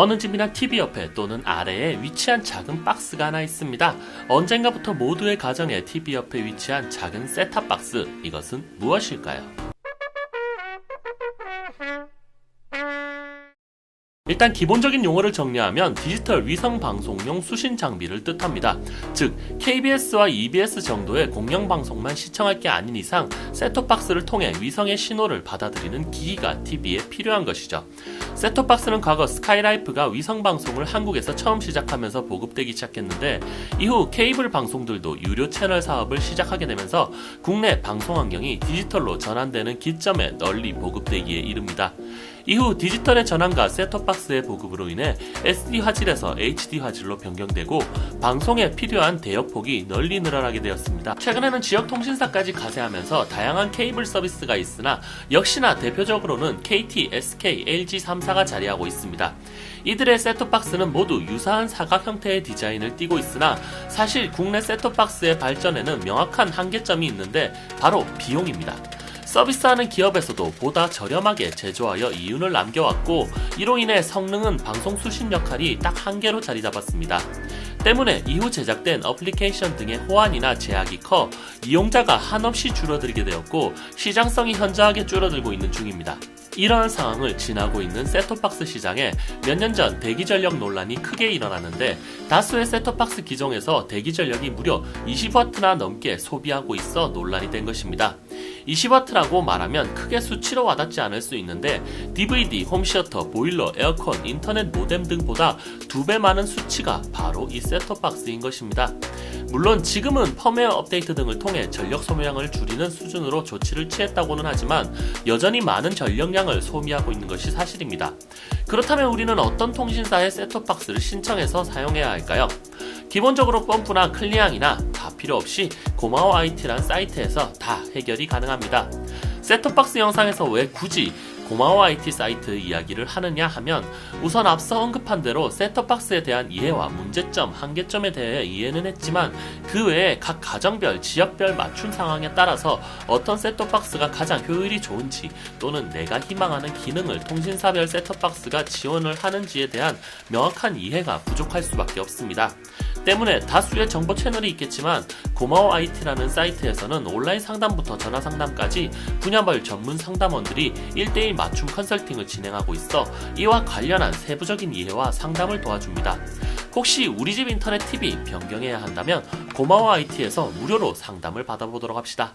어느 집이나 TV 옆에 또는 아래에 위치한 작은 박스가 하나 있습니다. 언젠가부터 모두의 가정에 TV 옆에 위치한 작은 셋탑 박스. 이것은 무엇일까요? 일단 기본적인 용어를 정리하면 디지털 위성 방송용 수신 장비를 뜻합니다. 즉 KBS와 EBS 정도의 공영 방송만 시청할 게 아닌 이상 셋톱박스를 통해 위성의 신호를 받아들이는 기기가 TV에 필요한 것이죠. 셋톱박스는 과거 스카이라이프가 위성 방송을 한국에서 처음 시작하면서 보급되기 시작했는데 이후 케이블 방송들도 유료 채널 사업을 시작하게 되면서 국내 방송 환경이 디지털로 전환되는 기점에 널리 보급되기에 이릅니다. 이후 디지털의 전환과 셋톱박스의 보급으로 인해 SD 화질에서 HD 화질로 변경되고 방송에 필요한 대역폭이 널리 늘어나게 되었습니다. 최근에는 지역 통신사까지 가세하면서 다양한 케이블 서비스가 있으나 역시나 대표적으로는 KT, SK, LG 3사가 자리하고 있습니다. 이들의 셋톱박스는 모두 유사한 사각 형태의 디자인을 띠고 있으나 사실 국내 셋톱박스의 발전에는 명확한 한계점이 있는데 바로 비용입니다. 서비스하는 기업에서도 보다 저렴하게 제조하여 이윤을 남겨왔고 이로 인해 성능은 방송 수신 역할이 딱 한 개로 자리 잡았습니다. 때문에 이후 제작된 어플리케이션 등의 호환이나 제약이 커 이용자가 한없이 줄어들게 되었고 시장성이 현저하게 줄어들고 있는 중입니다. 이러한 상황을 지나고 있는 셋톱박스 시장에 몇 년 전 대기 전력 논란이 크게 일어났는데 다수의 셋톱박스 기종에서 대기 전력이 무려 20W나 넘게 소비하고 있어 논란이 된 것입니다. 20W 라고 말하면 크게 수치로 와닿지 않을 수 있는데 DVD, 홈시어터, 보일러, 에어컨, 인터넷 모뎀 등보다 두 배 많은 수치가 바로 이 셋톱 박스인 것입니다. 물론 지금은 펌웨어 업데이트 등을 통해 전력 소모량을 줄이는 수준으로 조치를 취했다고는 하지만 여전히 많은 전력량을 소비하고 있는 것이 사실입니다. 그렇다면 우리는 어떤 통신사의 셋톱 박스를 신청해서 사용해야 할까요? 기본적으로 펌프나 클리앙이나 다 필요 없이 고마워 IT란 사이트에서 다 해결이 가능합니다. 셋톱박스 영상에서 왜 굳이 고마워 IT 사이트 이야기를 하느냐 하면 우선 앞서 언급한 대로 셋톱박스에 대한 이해와 문제점, 한계점에 대해 이해는 했지만 그 외에 각 가정별, 지역별 맞춤 상황에 따라서 어떤 셋톱박스가 가장 효율이 좋은지 또는 내가 희망하는 기능을 통신사별 셋톱박스가 지원을 하는지에 대한 명확한 이해가 부족할 수밖에 없습니다. 때문에 다수의 정보 채널이 있겠지만 고마워 IT라는 사이트에서는 온라인 상담부터 전화 상담까지 분야별 전문 상담원들이 1대1 맞춤 컨설팅을 진행하고 있어 이와 관련한 세부적인 이해와 상담을 도와줍니다. 혹시 우리 집 인터넷 TV 변경해야 한다면 고마워 IT에서 무료로 상담을 받아보도록 합시다.